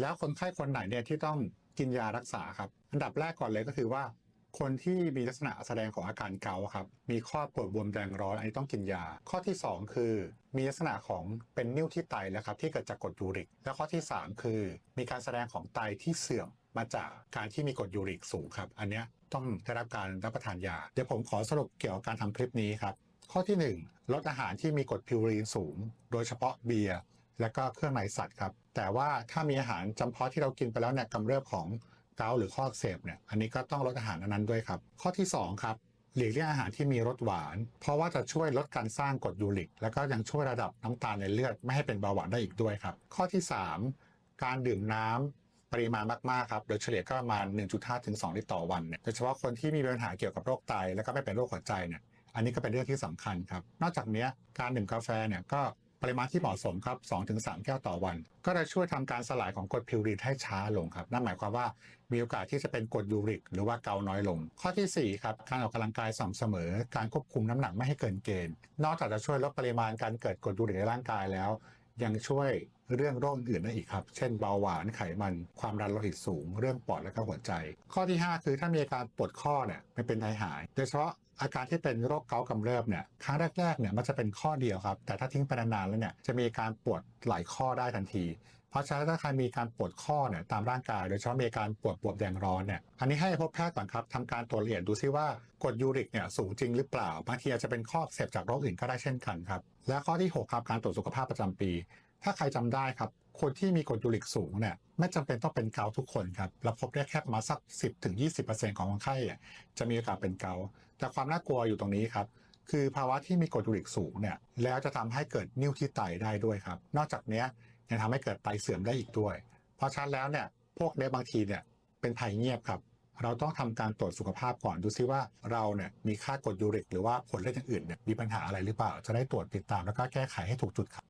แล้วคนไข้คนไหนเนี่ยที่ต้องกินยารักษาครับอันดับแรกก่อนเลยก็คือว่า คนที่มีลักษณะแสดงของอาการเกาครับมีข้อปวดบวมแดงร้อนอันนี้ต้องกินยา ข้อที่ 2 คือ มีลักษณะของเป็นนิ่วที่ไตแล้วครับที่เกิดจากกรดยูริก และข้อที่ 3 คือ มีการแสดงของไตที่เสื่อมมาจากการที่มีกรดยูริกสูงครับอันเนี้ยต้องได้รับการรับประทานยา เดี๋ยวผมขอสรุปเกี่ยวกับการทำคลิปนี้ครับข้อที่ 1 ลดอาหารที่มีกรดพิวรีนสูง โดยเฉพาะเบียร์และก็เครื่องในสัตว์ครับ แต่ว่าถ้ามีอาหารจำเพาะที่เรากินไปแล้วเนี่ยกำเริบของเกาหรือข้ออักเสบเนี่ยอันนี้ก็ต้องลดอาหารอันนั้นด้วยครับ ข้อที่ 2 ครับหลีกเลี่ยงอาหารที่มีรสหวาน เพราะว่าจะช่วยลดการสร้างกรดยูริก แล้วก็ยังช่วยระดับน้ำตาลในเลือดไม่ให้เป็นเบาหวานได้อีกด้วยครับ ข้อที่ 3 การดื่มน้ำปริมาณมากๆครับ โดยเฉลี่ยก็ประมาณ 1.5 ถึง 2 ลิตรต่อวันเนี่ย โดยเฉพาะคนที่มีปัญหาเกี่ยวกับโรคไต แล้วก็ไม่เป็นโรคหัวใจเนี่ย อันนี้ก็เป็นเรื่องที่สำคัญครับ นอกจากนี้การดื่มกาแฟเนี่ยก็ ปริมาณที่เหมาะสมครับ2-3 แก้วต่อวัน ก็จะช่วยทำการสลายของกรดพิวรีนให้ช้าลงครับ นั่นหมายความว่ามีโอกาสที่จะเป็นกรดยูริก หรือว่าเกาน้อยลง ข้อทีสี่4ครับการออกกำลังกายสม่ำเสมอ การควบคุมน้ำหนักไม่ให้เกินเกณฑ์ นอกจากจะช่วยลดปริมาณการเกิดกรดยูริกในร่างกายแล้ว ยังช่วยเรื่องโรคอื่นได้อีกครับ เช่นเบาหวานไขมัน ความดันโลหิตสูง เรื่องปอดและก็หัวใจ ข้อที่ 5 คือถ้ามีอาการปวดข้อเนี่ยไม่เป็นไหาย โดยเฉพาะ อาการที่เป็นโรคเกาต์กำเริบเนี่ยครั้งแรกๆเนี่ยมันจะเป็นข้อเดียวครับ แต่ถ้าทิ้งไปนานๆแล้วเนี่ยจะมีการปวดหลายข้อได้ทันที เพราะฉะนั้นถ้าใครมีการปวดข้อเนี่ยตามร่างกาย โดยเฉพาะมีการปวดบวมแดงร้อนเนี่ยอันนี้ให้พบแพทย์ก่อนครับทำการตรวจละเอียดดูซิว่ากรดยูริกเนี่ยสูงจริงหรือเปล่าบางทีอาจจะเป็นข้อเสพจากโรคอื่นก็ได้เช่นกันครับและข้อที่หกครับการตรวจสุขภาพประจำปี ถ้าใครจำได้ครับ คนที่มีกรดยูริกสูงเนี่ยไม่จำเป็นต้องเป็นเกาทุกคนครับเราพบได้แค่มาสัก 10-20%ของคนไข้อะจะมีโอกาสเป็นเกาแต่ความน่ากลัวอยู่ตรงนี้ครับคือภาวะที่มีกรดยูริกสูงเนี่ยแล้วจะทำให้เกิดนิ่วที่ไตได้ด้วยครับ นอกจากนี้ยังทำให้เกิดไตเสื่อมได้อีกด้วย เพราะฉะนั้นแล้วเนี่ยพวกเนี้ยบางทีเนี่ยเป็นภัยเงียบครับเราต้องทำการตรวจสุขภาพก่อนดูซิว่าเราเนี่ยมีค่ากรดยูริก หรือว่าผลเลือดอย่างอื่นเนี่ยมีปัญหาอะไรหรือเปล่า จะได้ตรวจติดตามแล้วก็แก้ไขให้ถูกจุดครับ